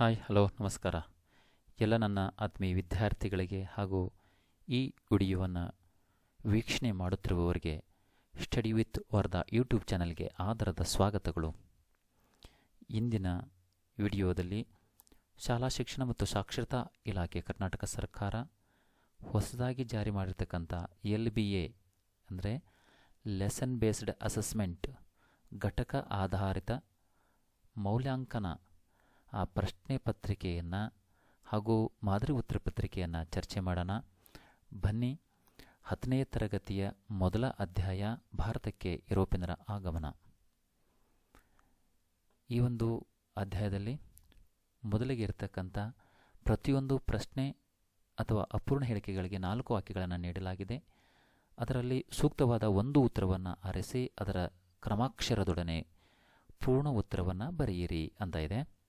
Hi, hello, ನಮಸ್ಕಾರ. ಎಲ್ಲ ನನ್ನ ಆತ್ಮೀಯ ವಿದ್ಯಾರ್ಥಿಗಳಿಗೆ ಹಾಗೂ ಈ ವಿಡಿಯೋವನ್ನು ವೀಕ್ಷಣೆ ಮಾಡುತ್ತಿರುವವರಿಗೆ ಸ್ಟಡಿ ವಿತ್ ವರ್ದ ಯೂಟ್ಯೂಬ್ ಚಾನಲ್ಗೆ ಆಧಾರದ ಸ್ವಾಗತಗಳು. ಇಂದಿನ ವಿಡಿಯೋದಲ್ಲಿ ಶಾಲಾ ಶಿಕ್ಷಣ ಮತ್ತು ಸಾಕ್ಷರತಾ ಇಲಾಖೆ ಕರ್ನಾಟಕ ಸರ್ಕಾರ ಹೊಸದಾಗಿ ಜಾರಿ ಮಾಡಿರ್ತಕ್ಕಂಥ ಎಲ್ ಬಿ ಎ ಅಂದರೆ ಲೆಸನ್ ಬೇಸ್ಡ್ ಅಸೆಸ್ಮೆಂಟ್ ಘಟಕ ಆಧಾರಿತ ಮೌಲ್ಯಾಂಕನ ಆ ಪ್ರಶ್ನೆ ಪತ್ರಿಕೆಯನ್ನು ಹಾಗೂ ಮಾದರಿ ಉತ್ತರ ಪತ್ರಿಕೆಯನ್ನು ಚರ್ಚೆ ಮಾಡೋಣ. ಬನ್ನಿ, ಹತ್ತನೇ ತರಗತಿಯ ಮೊದಲ ಅಧ್ಯಾಯ ಭಾರತಕ್ಕೆ ಯುರೋಪಿನರ ಆಗಮನ. ಈ ಒಂದು ಅಧ್ಯಾಯದಲ್ಲಿ ಮೊದಲಿಗೆ ಇರತಕ್ಕಂಥ ಪ್ರತಿಯೊಂದು ಪ್ರಶ್ನೆ ಅಥವಾ ಅಪೂರ್ಣ ಹೇಳಿಕೆಗಳಿಗೆ ನಾಲ್ಕು ವಾಕ್ಯಗಳನ್ನು ನೀಡಲಾಗಿದೆ. ಅದರಲ್ಲಿ ಸೂಕ್ತವಾದ ಒಂದು ಉತ್ತರವನ್ನು ಆರಿಸಿ ಅದರ ಕ್ರಮಾಕ್ಷರದೊಡನೆ ಪೂರ್ಣ ಉತ್ತರವನ್ನು ಬರೆಯಿರಿ ಅಂತ ಇದೆ.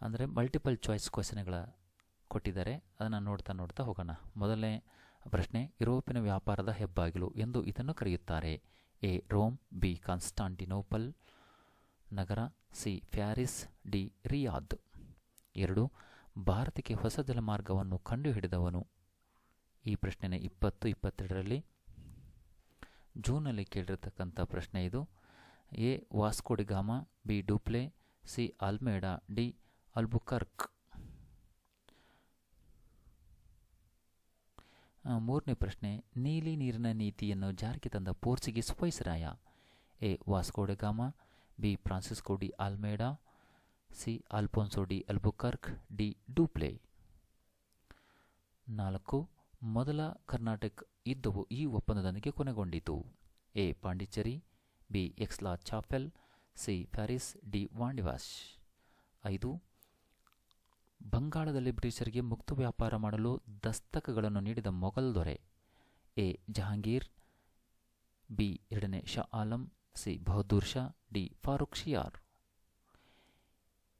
ಅಂದರೆ ಮಲ್ಟಿಪಲ್ ಚಾಯ್ಸ್ ಕ್ವಶನ್ಗಳ ಕೊಟ್ಟಿದ್ದಾರೆ. ಅದನ್ನು ನೋಡ್ತಾ ನೋಡ್ತಾ ಹೋಗೋಣ. ಮೊದಲನೇ ಪ್ರಶ್ನೆ, ಯುರೋಪಿನ ವ್ಯಾಪಾರದ ಹೆಬ್ಬಾಗಿಲು ಎಂದು ಇದನ್ನು ಕರೆಯುತ್ತಾರೆ. ಎ, ರೋಮ್, ಬಿ, ಕಾನ್ಸ್ಟಾಂಟಿನೋಪಲ್, ನಗರ, ಸಿ, ಪ್ಯಾರಿಸ್, ಡಿ, ರಿಯಾದ್. ಎರಡು, ಭಾರತಕ್ಕೆ ಹೊಸ ಜಲಮಾರ್ಗವನ್ನು ಕಂಡುಹಿಡಿದವನು. ಈ ಪ್ರಶ್ನೆನ ಇಪ್ಪತ್ತು, ಇಪ್ಪತ್ತೆರಡರಲ್ಲಿ ಜೂನಲ್ಲಿ ಕೇಳಿರ್ತಕ್ಕಂಥ ಪ್ರಶ್ನೆ ಇದು. A Vasco da Gama B, Dupleix, C, Almeida, D Albuquerque. ಮೂರನೇ ಪ್ರಶ್ನೆ, ನೀಲಿ ನೀರಿನ ನೀತಿಯನ್ನು ಜಾರಿಗೆ ತಂದ Portuguese viceroy A Vasco da Gama B, Francisco de Almeida, C Alfonso de Albuquerque, D, Dupleix. ನಾಲ್ಕು, ಮೊದಲ ಕರ್ನಾಟಕ ಯುದ್ಧವು ಈ ಒಪ್ಪಂದದೊಂದಿಗೆ ಕೊನೆಗೊಂಡಿತು. A, Pondicherry, B Aix la Chapelle, C, Paris D Wandiwash ಐದು ಬಂಗಾಳದಲ್ಲಿ ಬ್ರಿಟಿಷರಿಗೆ ಮುಕ್ತ ವ್ಯಾಪಾರ ಮಾಡಲು ದಸ್ತಕಗಳನ್ನು ನೀಡಿದ ಮೊಘಲ್ ದೊರೆ. ಎ. ಜಹಾಂಗೀರ್, ಬಿ. ಎರಡನೇ ಶಾ ಆಲಂ, ಸಿ. ಬಹದ್ದೂರ್ ಶಾ ಡಿ. ಫಾರೂಕ್ ಶಿಯಾರ್.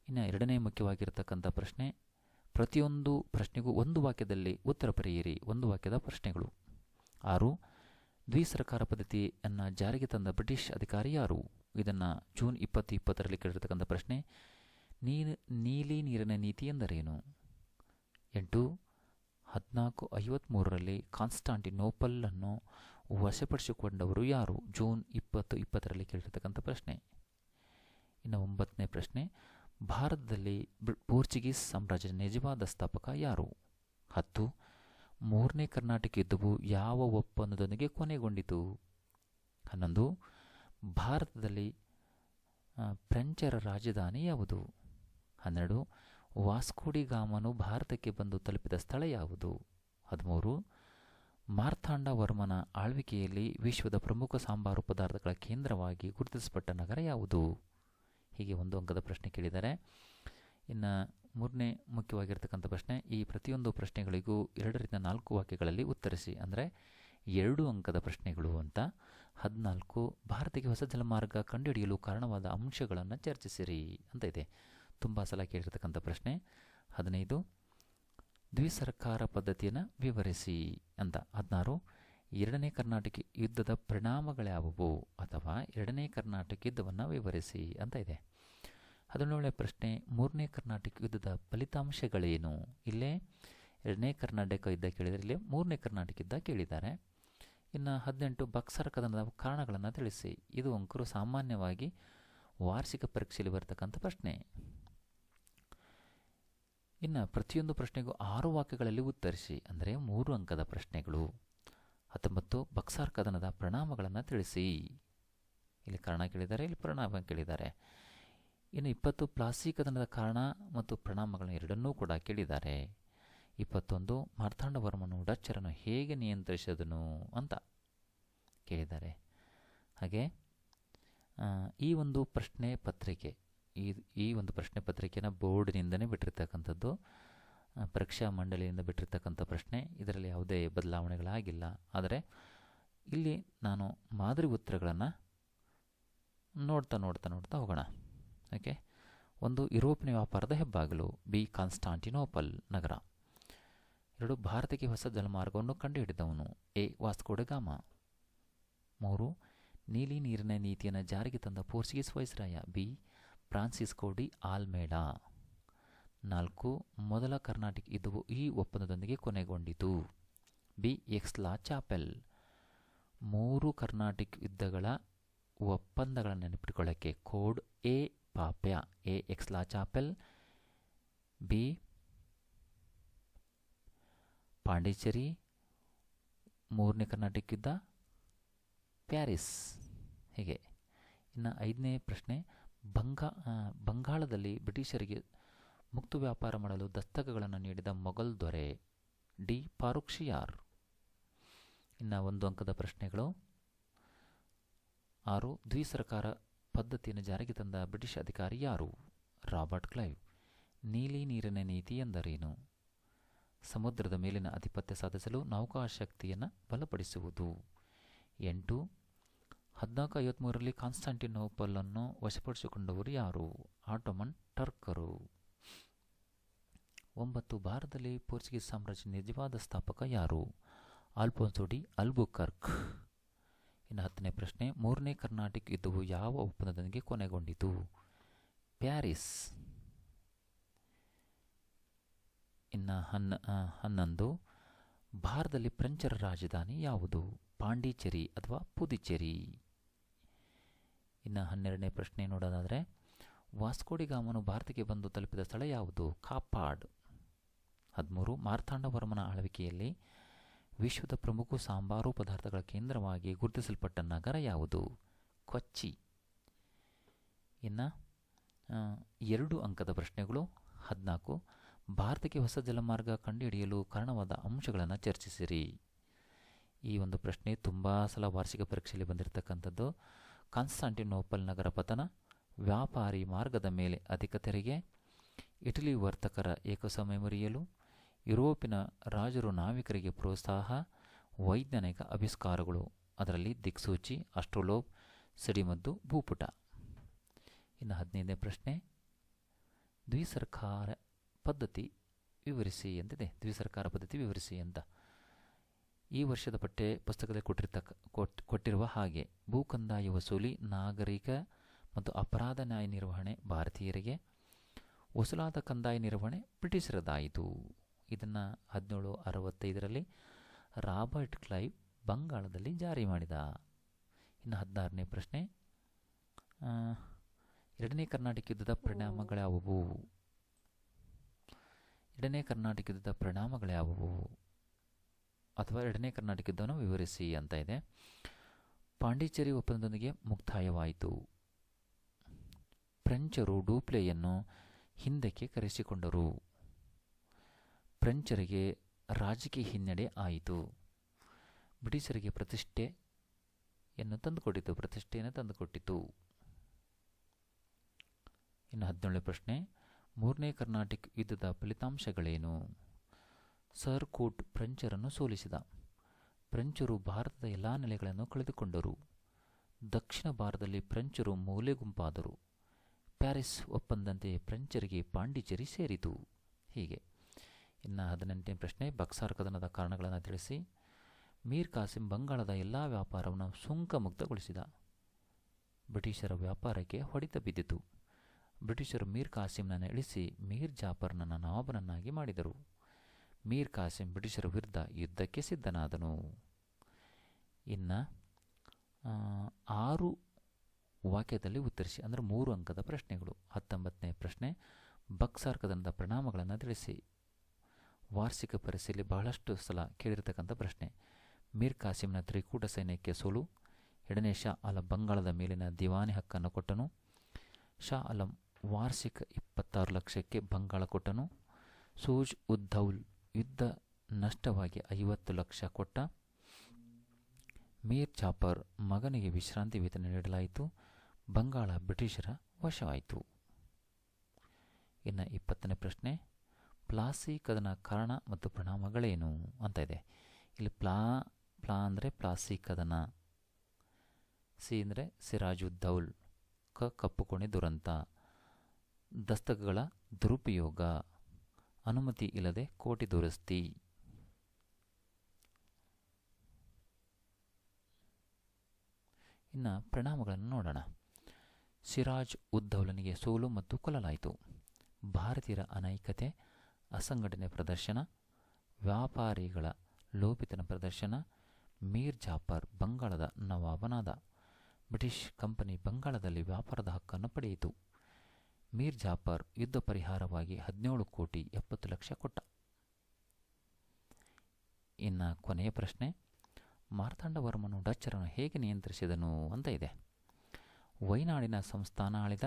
ಇನ್ನು ಎರಡನೇ ಮುಖ್ಯವಾಗಿರತಕ್ಕಂಥ ಪ್ರಶ್ನೆ, ಪ್ರತಿಯೊಂದು ಪ್ರಶ್ನೆಗೂ ಒಂದು ವಾಕ್ಯದಲ್ಲಿ ಉತ್ತರ ಬರೆಯಿರಿ ಒಂದು ವಾಕ್ಯದ ಪ್ರಶ್ನೆಗಳು. ಆರು, ದ್ವಿಸರ್ಕಾರ ಪದ್ಧತಿಯನ್ನು ಜಾರಿಗೆ ತಂದ ಬ್ರಿಟಿಷ್ ಅಧಿಕಾರಿ ಯಾರು? ಇದನ್ನು ಜೂನ್ ಇಪ್ಪತ್ತು ಇಪ್ಪತ್ತರಲ್ಲಿ ಕೇಳಿರ್ತಕ್ಕಂಥ ಪ್ರಶ್ನೆ ನೀರು ನೀಲಿ ನೀರಿನ ನೀತಿ ಎಂದರೇನು? ಎಂಟು, ಹದಿನಾಲ್ಕು ಐವತ್ತ್ಮೂರರಲ್ಲಿ ಕಾನ್ಸ್ಟಾಂಟಿನೋಪಲನ್ನು ವಶಪಡಿಸಿಕೊಂಡವರು ಯಾರು? ಜೂನ್ ಇಪ್ಪತ್ತು, ಇಪ್ಪತ್ತರಲ್ಲಿ ಕೇಳಿರ್ತಕ್ಕಂಥ ಪ್ರಶ್ನೆ. ಇನ್ನು ಒಂಬತ್ತನೇ ಪ್ರಶ್ನೆ, ಭಾರತದಲ್ಲಿ ಪೋರ್ಚುಗೀಸ್ ಸಾಮ್ರಾಜ್ಯದ ನಿಜವಾದ ಸ್ಥಾಪಕ ಯಾರು? ಹತ್ತು, ಮೂರನೇ ಕರ್ನಾಟಕ ಯುದ್ಧವು ಯಾವ ಒಪ್ಪಂದದೊಂದಿಗೆ ಕೊನೆಗೊಂಡಿತು? ಹನ್ನೊಂದು, ಭಾರತದಲ್ಲಿ ಫ್ರೆಂಚರ ರಾಜಧಾನಿ ಯಾವುದು? ಹನ್ನೆರಡು ವಾಸ್ಕೋಡಿಗಾಮನು ಭಾರತಕ್ಕೆ ಬಂದು ತಲುಪಿದ ಸ್ಥಳ ಯಾವುದು? ಹದಿಮೂರು ಮಾರ್ಥಾಂಡ ವರ್ಮನ ಆಳ್ವಿಕೆಯಲ್ಲಿ ವಿಶ್ವದ ಪ್ರಮುಖ ಸಾಂಬಾರು ಪದಾರ್ಥಗಳ ಕೇಂದ್ರವಾಗಿ ಗುರುತಿಸಲ್ಪಟ್ಟ ನಗರ ಯಾವುದು? ಹೀಗೆ ಒಂದು ಅಂಕದ ಪ್ರಶ್ನೆ ಕೇಳಿದ್ದಾರೆ ಇನ್ನು ಮೂರನೇ ಮುಖ್ಯವಾಗಿರ್ತಕ್ಕಂಥ ಪ್ರಶ್ನೆ, ಈ ಪ್ರತಿಯೊಂದು ಪ್ರಶ್ನೆಗಳಿಗೂ ಎರಡರಿಂದ ನಾಲ್ಕು ವಾಕ್ಯಗಳಲ್ಲಿ ಉತ್ತರಿಸಿ. ಅಂದರೆ, ಎರಡು ಅಂಕದ ಪ್ರಶ್ನೆಗಳು ಅಂತ. ಹದಿನಾಲ್ಕು, ಭಾರತಕ್ಕೆ ಹೊಸ ಜಲಮಾರ್ಗ ಕಂಡುಹಿಡಿಯಲು ಕಾರಣವಾದ ಅಂಶಗಳನ್ನು ಚರ್ಚಿಸಿರಿ ಅಂತ ಇದೆ. ತುಂಬ ಸಲ ಕೇಳಿರ್ತಕ್ಕಂಥ ಪ್ರಶ್ನೆ. ಹದಿನೈದು, ದ್ವಿಸರ್ಕಾರ ಪದ್ಧತಿಯನ್ನು ವಿವರಿಸಿ ಅಂತ. ಹದಿನಾರು, ಎರಡನೇ ಕರ್ನಾಟಕ ಯುದ್ಧದ ಪರಿಣಾಮಗಳ್ಯಾವುವು ಅಥವಾ ಎರಡನೇ ಕರ್ನಾಟಕ ಯುದ್ಧವನ್ನು ವಿವರಿಸಿ ಅಂತ ಇದೆ. ಹದಿನೇಳನೇ ಪ್ರಶ್ನೆ, ಮೂರನೇ ಕರ್ನಾಟಕ ಯುದ್ಧದ ಫಲಿತಾಂಶಗಳೇನು? ಇಲ್ಲೇ ಎರಡನೇ ಕರ್ನಾಟಕ ಯುದ್ಧ ಕೇಳಿದರೆ ಇಲ್ಲಿ ಮೂರನೇ ಕರ್ನಾಟಕ ಯುದ್ಧ ಕೇಳಿದ್ದಾರೆ. ಇನ್ನು ಹದಿನೆಂಟು, ಬಕ್ಸರ್ ಕದನದ ಕಾರಣಗಳನ್ನು ತಿಳಿಸಿ. ಇದು ಅಂಕರು ಸಾಮಾನ್ಯವಾಗಿ ವಾರ್ಷಿಕ ಪರೀಕ್ಷೆಯಲ್ಲಿ ಬರತಕ್ಕಂಥ ಪ್ರಶ್ನೆ. ಇನ್ನು ಪ್ರತಿಯೊಂದು ಪ್ರಶ್ನೆಗೂ ಆರು ವಾಕ್ಯಗಳಲ್ಲಿ ಉತ್ತರಿಸಿ, ಅಂದರೆ ಮೂರು ಅಂಕದ ಪ್ರಶ್ನೆಗಳು, ಹತ್ತೊಂಬತ್ತು ಬಕ್ಸಾರ್ ಕದನದ ಪರಿಣಾಮಗಳನ್ನು ತಿಳಿಸಿ. ಇಲ್ಲಿ ಕಾರಣ ಕೇಳಿದ್ದಾರೆ, ಇಲ್ಲಿ ಪರಿಣಾಮ ಕೇಳಿದ್ದಾರೆ. ಇನ್ನು ಇಪ್ಪತ್ತು ಪ್ಲಾಸಿ ಕದನದ ಕಾರಣ ಮತ್ತು ಪರಿಣಾಮಗಳನ್ನು ಎರಡನ್ನೂ ಕೂಡ ಕೇಳಿದ್ದಾರೆ. ಇಪ್ಪತ್ತೊಂದು ಮಾರ್ಥಾಂಡವರ್ಮನು ಡಚ್ಚರನ್ನು ಹೇಗೆ ನಿಯಂತ್ರಿಸಿದನು ಅಂತ ಕೇಳಿದ್ದಾರೆ. ಹಾಗೆ ಈ ಒಂದು ಪ್ರಶ್ನೆ ಪತ್ರಿಕೆ ಈ ಈ ಒಂದು ಪ್ರಶ್ನೆ ಪತ್ರಿಕೆನ ಬೋರ್ಡಿನಿಂದನೇ ಬಿಟ್ಟಿರ್ತಕ್ಕಂಥದ್ದು ಪರೀಕ್ಷಾ ಮಂಡಳಿಯಿಂದ ಬಿಟ್ಟಿರ್ತಕ್ಕಂಥ ಪ್ರಶ್ನೆ. ಇದರಲ್ಲಿ ಯಾವುದೇ ಬದಲಾವಣೆಗಳಾಗಿಲ್ಲ. ಆದರೆ ಇಲ್ಲಿ ನಾನು ಮಾದರಿ ಉತ್ತರಗಳನ್ನು ನೋಡ್ತಾ ನೋಡ್ತಾ ನೋಡ್ತಾ ಹೋಗೋಣ. ಓಕೆ? ಒಂದು ಯುರೋಪಿನ ವ್ಯಾಪಾರದ ಹೆಬ್ಬಾಗಿಲು, ಬಿ ಕಾನ್ಸ್ಟಾಂಟಿನೋಪಲ್ ನಗರ. ಎರಡು ಭಾರತಕ್ಕೆ ಹೊಸ ಜಲಮಾರ್ಗವನ್ನು ಕಂಡುಹಿಡಿದವನು. ಎ ವಾಸ್ಕೋಡಗಾಮ ಮೂರು, ನೀಲಿ ನೀರಿನ ನೀತಿಯನ್ನು ಜಾರಿಗೆ ತಂದ Portuguese viceroy. B Francisco de Almeida. ನಾಲ್ಕು, ಮೊದಲ ಕರ್ನಾಟಕ ಯುದ್ಧವು ಈ ಒಪ್ಪಂದದೊಂದಿಗೆ ಕೊನೆಗೊಂಡಿತು. B Aix la Chapelle. ಮೂರು ಕರ್ನಾಟಕ ಯುದ್ಧಗಳ ಒಪ್ಪಂದಗಳನ್ನು ನೆನಪಿಟ್ಕೊಳ್ಳೋಕ್ಕೆ code A ಪಾಪ್ಯ. A Aix la Chapelle. B, Pondicherry. ಮೂರನೇ ಕರ್ನಾಟಕ ಯುದ್ಧ. ಪ್ಯಾರಿಸ್. ಹೀಗೆ. ಇನ್ನು ಐದನೇ ಪ್ರಶ್ನೆ ಬಂಗಾ ಬಂಗಾಳದಲ್ಲಿ ಬ್ರಿಟಿಷರಿಗೆ ಮುಕ್ತ ವ್ಯಾಪಾರ ಮಾಡಲು ದಸ್ತಕಗಳನ್ನು ನೀಡಿದ ಮೊಘಲ್ ದೊರೆ ಡಿ ಫಾರುಕ್ಷಿಯಾರ್. ಇನ್ನು ಒಂದು ಅಂಕದ ಪ್ರಶ್ನೆಗಳು. ಆರು, ದ್ವಿಸರ್ಕಾರ ಪದ್ಧತಿಯನ್ನು ಜಾರಿಗೆ ತಂದ ಬ್ರಿಟಿಷ್ ಅಧಿಕಾರಿ ಯಾರು? Robert Clive. ನೀಲಿ ನೀರಿನ ನೀತಿ ಎಂದರೇನು? ಸಮುದ್ರದ ಮೇಲಿನ ಆಧಿಪತ್ಯ ಸಾಧಿಸಲು ನೌಕಾಶಕ್ತಿಯನ್ನು ಬಲಪಡಿಸುವುದು. ಎಂಟು ಹದಿನಾಲ್ಕು ಐವತ್ತ್ಮೂರರಲ್ಲಿ ಕಾನ್ಸ್ಟಾಂಟಿನೋಪಲನ್ನು ವಶಪಡಿಸಿಕೊಂಡವರು ಯಾರು? ಆಟೋಮನ್ ಟರ್ಕರು. ಒಂಬತ್ತು, ಭಾರತದಲ್ಲಿ ಪೋರ್ಚುಗೀಸ್ ಸಾಮ್ರಾಜ್ಯ ನಿಜವಾದ ಸ್ಥಾಪಕ ಯಾರು? Alphonso de Albuquerque. ಇನ್ನು ಹತ್ತನೇ ಪ್ರಶ್ನೆ, ಮೂರನೇ ಕರ್ನಾಟಕ ಯುದ್ಧವು ಯಾವ ಒಪ್ಪಂದದೊಂದಿಗೆ ಕೊನೆಗೊಂಡಿತು? ಪ್ಯಾರಿಸ್. ಇನ್ನು ಹನ್ನ ಹನ್ನೊಂದು, ಭಾರತದಲ್ಲಿ ಫ್ರೆಂಚರ ರಾಜಧಾನಿ ಯಾವುದು? ಪಾಂಡಿಚೇರಿ ಅಥವಾ ಪುದುಚೇರಿ? ಇನ್ನು ಹನ್ನೆರಡನೇ ಪ್ರಶ್ನೆ ನೋಡೋದಾದರೆ, ವಾಸ್ಕೋಡಿಗಾಮನು ಭಾರತಕ್ಕೆ ಬಂದು ತಲುಪಿದ ಸ್ಥಳ ಯಾವುದು? ಕಾಪಾಡ್. ಹದಿಮೂರು, ಮಾರ್ತಾಂಡವರ್ಮನ ಆಳ್ವಿಕೆಯಲ್ಲಿ ವಿಶ್ವದ ಪ್ರಮುಖ ಸಾಂಬಾರು ಪದಾರ್ಥಗಳ ಕೇಂದ್ರವಾಗಿ ಗುರುತಿಸಲ್ಪಟ್ಟ ನಗರ ಯಾವುದು? ಕೊಚ್ಚಿ. ಇನ್ನು ಎರಡು ಅಂಕದ ಪ್ರಶ್ನೆಗಳು, ಹದಿನಾಲ್ಕು, ಭಾರತಕ್ಕೆ ಹೊಸ ಜಲಮಾರ್ಗ ಕಂಡುಹಿಡಿಯಲು ಕಾರಣವಾದ ಅಂಶಗಳನ್ನು ಚರ್ಚಿಸಿರಿ. ಈ ಒಂದು ಪ್ರಶ್ನೆ ತುಂಬ ಸಲ ವಾರ್ಷಿಕ ಪರೀಕ್ಷೆಯಲ್ಲಿ ಬಂದಿರತಕ್ಕಂಥದ್ದು. ಕಾನ್ಸ್ಟಾಂಟಿನೋಪಲ್ ನಗರ ಪತನ ವ್ಯಾಪಾರಿ ಮಾರ್ಗದ ಮೇಲೆ ಅಧಿಕ ತೆರಿಗೆ, ಇಟಲಿ ವರ್ತಕರ ಏಕಸಮಯ ಮುರಿಯಲು, ಯುರೋಪಿನ ರಾಜರು ನಾವಿಕರಿಗೆ ಪ್ರೋತ್ಸಾಹ, ವೈಜ್ಞಾನಿಕ ಆವಿಷ್ಕಾರಗಳು ಅದರಲ್ಲಿ ದಿಕ್ಸೂಚಿ ಅಸ್ಟ್ರೋಲೋಬ್ ಸಿಡಿಮದ್ದು, ಭೂಪುಟ. ಇನ್ನು ಹದಿನೈದನೇ ಪ್ರಶ್ನೆ, ದ್ವಿಸರ್ಕಾರ ಪದ್ಧತಿ ವಿವರಿಸಿ ಎಂದಿದೆ? ದ್ವಿಸರ್ಕಾರ ಪದ್ಧತಿ ವಿವರಿಸಿ ಅಂತ ಈ ವರ್ಷದ ಪಠ್ಯ ಪುಸ್ತಕದಲ್ಲಿ ಕೊಟ್ಟಿರ್ತಕ್ಕ, ಕೊಟ್, ಕೊಟ್ಟಿರುವ ಹಾಗೆ ಭೂ ಕಂದಾಯ ವಸೂಲಿ, ನಾಗರಿಕ ಮತ್ತು ಅಪರಾಧ ನ್ಯಾಯ ನಿರ್ವಹಣೆ ಭಾರತೀಯರಿಗೆ, ವಸೂಲಾದ ಕಂದಾಯ ನಿರ್ವಹಣೆ ಬ್ರಿಟಿಷರದಾಯಿತು. ಇದನ್ನು ಹದಿನೇಳು ಅರವತ್ತೈದರಲ್ಲಿ ರಾಬರ್ಟ್ ಕ್ಲೈವ್ ಬಂಗಾಳದಲ್ಲಿ ಜಾರಿ ಮಾಡಿದ. ಇನ್ನು ಹದಿನಾರನೇ ಪ್ರಶ್ನೆ ಎರಡನೇ ಕರ್ನಾಟಕ ಯುದ್ಧದ ಪರಿಣಾಮಗಳ್ಯಾವುವು ಎರಡನೇ ಕರ್ನಾಟಕ ಯುದ್ಧದ ಪರಿಣಾಮಗಳ್ಯಾವುವು ಅಥವಾ ಎರಡನೇ ಕರ್ನಾಟಕ ಯುದ್ಧವನ್ನು ವಿವರಿಸಿ ಅಂತ ಇದೆ. ಪಾಂಡಿಚೇರಿ ಒಪ್ಪಂದದೊಂದಿಗೆ ಮುಕ್ತಾಯವಾಯಿತು. ಫ್ರೆಂಚರು ಡೂಪ್ಲೆಯನ್ನು ಹಿಂದಕ್ಕೆ ಕರೆಸಿಕೊಂಡರು. ಫ್ರೆಂಚರಿಗೆ ರಾಜಕೀಯ ಹಿನ್ನಡೆ ಆಯಿತು. ಬ್ರಿಟಿಷರಿಗೆ ಪ್ರತಿಷ್ಠೆಯನ್ನು ತಂದುಕೊಟ್ಟಿತು ಪ್ರತಿಷ್ಠೆಯನ್ನು ತಂದುಕೊಟ್ಟಿತು. ಇನ್ನು ಹದಿನೇಳನೇ ಪ್ರಶ್ನೆ, ಮೂರನೇ ಕರ್ನಾಟಕ ಯುದ್ಧದ ಫಲಿತಾಂಶಗಳೇನು? ಸರ್ ಕೋಟ್ ಫ್ರೆಂಚರನ್ನು ಸೋಲಿಸಿದ. ಫ್ರೆಂಚರು ಭಾರತದ ಎಲ್ಲ ನೆಲೆಗಳನ್ನು ಕಳೆದುಕೊಂಡರು. ದಕ್ಷಿಣ ಭಾರತದಲ್ಲಿ ಫ್ರೆಂಚರು ಮೂಲೆ ಗುಂಪಾದರು. ಪ್ಯಾರಿಸ್ ಒಪ್ಪಂದಂತೆ ಫ್ರೆಂಚರಿಗೆ ಪಾಂಡಿಚೇರಿ ಸೇರಿತು. ಹೀಗೆ. ಇನ್ನು ಹದಿನೆಂಟನೇ ಪ್ರಶ್ನೆ, ಬಕ್ಸಾರ್ ಕದನದ ಕಾರಣಗಳನ್ನು ತಿಳಿಸಿ. ಮೀರ್ ಕಾಸಿಂ ಬಂಗಾಳದ ಎಲ್ಲ ವ್ಯಾಪಾರವನ್ನು ಸುಂಕ ಮುಕ್ತಗೊಳಿಸಿದ ಬ್ರಿಟಿಷರ ವ್ಯಾಪಾರಕ್ಕೆ ಹೊಡೆತ ಬಿದ್ದಿತು. ಬ್ರಿಟಿಷರು ಮೀರ್ ಕಾಸಿಂನನ್ನು ಇಳಿಸಿ ಮೀರ್ ಜಾಫರ್ನನ್ನು ನವಾಬನನ್ನಾಗಿ ಮಾಡಿದರು. ಮೀರ್ ಕಾಸಿಂ ಬ್ರಿಟಿಷರ ವಿರುದ್ಧ ಯುದ್ಧಕ್ಕೆ ಸಿದ್ಧನಾದನು. ಇನ್ನು ಆರು ವಾಕ್ಯದಲ್ಲಿ ಉತ್ತರಿಸಿ, ಅಂದರೆ ಮೂರು ಅಂಕದ ಪ್ರಶ್ನೆಗಳು. ಹತ್ತೊಂಬತ್ತನೇ ಪ್ರಶ್ನೆ ಬಕ್ಸಾರ್ ಕದನದ ಪರಿಣಾಮಗಳನ್ನು ತಿಳಿಸಿ. ವಾರ್ಷಿಕ ಪರೀಕ್ಷೆಯಲ್ಲಿ ಬಹಳಷ್ಟು ಸಲ ಕೇಳಿರ್ತಕ್ಕಂಥ ಪ್ರಶ್ನೆ. ಮೀರ್ ಕಾಸಿಂನ ತ್ರಿಕೂಟ ಸೈನ್ಯಕ್ಕೆ ಸೋಲು. ಎರಡನೇ ಶಾ ಅಲಂ ಬಂಗಾಳದ ಮೇಲಿನ ದಿವಾನಿ ಹಕ್ಕನ್ನು ಕೊಟ್ಟನು. ಶಾ ಅಲಂ ವಾರ್ಷಿಕ ಇಪ್ಪತ್ತಾರು ಲಕ್ಷಕ್ಕೆ ಬಂಗಾಳ ಕೊಟ್ಟನು. ಸೂಜ್ ಉದ್ದೌಲ್ ಯುದ್ಧ ನಷ್ಟವಾಗಿ ಐವತ್ತು ಲಕ್ಷ ಕೊಟ್ಟ ಮೀರ್ ಚಾಪರ್ ಮಗನಿಗೆ ವಿಶ್ರಾಂತಿ ವೇತನ ನೀಡಲಾಯಿತು. ಬಂಗಾಳ ಬ್ರಿಟಿಷರ ವಶವಾಯಿತು. ಇನ್ನು ಇಪ್ಪತ್ತನೇ ಪ್ರಶ್ನೆ, ಪ್ಲಾಸಿ ಕದನ ಕಾರಣ ಮತ್ತು ಪರಿಣಾಮಗಳೇನು ಅಂತ ಇದೆ. ಇಲ್ಲಿ ಪ್ಲಾ ಪ್ಲಾ ಅಂದರೆ ಪ್ಲಾಸಿ ಕದನ, ಸಿ ಅಂದರೆ ಸಿರಾಜುದ್ದೌಲ್ ಕ ಕಪ್ಪುಕೋಣೆ ದುರಂತ, ದಸ್ತಕಗಳ ದುರುಪಯೋಗ. ಅನುಮತಿ ಇಲ್ಲದೆ ಕೋಟಿ ದುರಸ್ತಿ ಇನ್ನು ಪರಿಣಾಮಗಳನ್ನು ನೋಡೋಣ. ಸಿರಾಜ್ ಉದ್ದೌಲನಿಗೆ ಸೋಲು ಮತ್ತು ಕೊಲ್ಲಲಾಯಿತು. ಭಾರತೀಯರ ಅನೈಕತೆ ಅಸಂಘಟನೆ ಪ್ರದರ್ಶನ, ವ್ಯಾಪಾರಿಗಳ ಲೋಪಿತನ ಪ್ರದರ್ಶನ, ಮೀರ್ ಜಾಫರ್ ಬಂಗಾಳದ ನವಾಬನಾದ. ಬ್ರಿಟಿಷ್ ಕಂಪನಿ ಬಂಗಾಳದಲ್ಲಿ ವ್ಯಾಪಾರದ ಹಕ್ಕನ್ನು ಪಡೆಯಿತು. ಮೀರ್ ಜಾಫರ್ ಯುದ್ಧ ಪರಿಹಾರವಾಗಿ ಹದಿನೇಳು ಕೋಟಿ ಎಪ್ಪತ್ತು ಲಕ್ಷ ಕೊಟ್ಟ. ಇನ್ನು ಕೊನೆಯ ಪ್ರಶ್ನೆ, ಮಾರ್ತಾಂಡವರ್ಮನು ಡಚ್ಚರನ್ನು ಹೇಗೆ ನಿಯಂತ್ರಿಸಿದನು ಅಂತ ಇದೆ. ವೈನಾಡಿನ ಸಂಸ್ಥಾನ ಆಳಿದ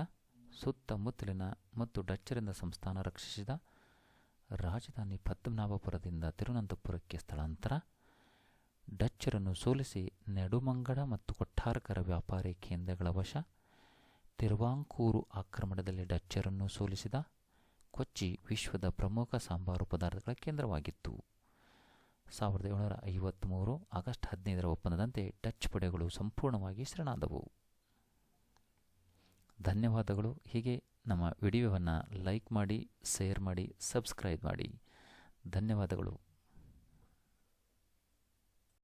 ಸುತ್ತಮುತ್ತಲಿನ ಮತ್ತು ಡಚ್ಚರಿಂದ ಸಂಸ್ಥಾನ ರಕ್ಷಿಸಿದ, ರಾಜಧಾನಿ ಪದ್ಮನಾಭಪುರದಿಂದ ತಿರುವನಂತಪುರಕ್ಕೆ ಸ್ಥಳಾಂತರ, ಡಚ್ಚರನ್ನು ಸೋಲಿಸಿ ನೆಡುಮಂಗಡ ಮತ್ತು ಕೊಟ್ಟಾರಕರ ವ್ಯಾಪಾರಿ ಕೇಂದ್ರಗಳ ವಶ ತಿರುವಾಂಕೂರು ಆಕ್ರಮಣದಲ್ಲಿ ಡಚ್ಚರನ್ನು ಸೋಲಿಸಿದ ಕೊಚ್ಚಿ ವಿಶ್ವದ ಪ್ರಮುಖ ಸಾಂಬಾರು ಪದಾರ್ಥಗಳ ಕೇಂದ್ರವಾಗಿತ್ತು. ಸಾವಿರದ ಏಳುನೂರ ಐವತ್ತ್ಮೂರು ಆಗಸ್ಟ್ ಹದಿನೈದರ ಒಪ್ಪಂದದಂತೆ ಡಚ್ ಪಡೆಗಳು ಸಂಪೂರ್ಣವಾಗಿ ಶರಣಾದವು. ಧನ್ಯವಾದಗಳು. ಹೀಗೆ ನಮ್ಮ ವಿಡಿಯೋವನ್ನು ಲೈಕ್ ಮಾಡಿ, ಶೇರ್ ಮಾಡಿ, ಸಬ್ಸ್ಕ್ರೈಬ್ ಮಾಡಿ. ಧನ್ಯವಾದಗಳು.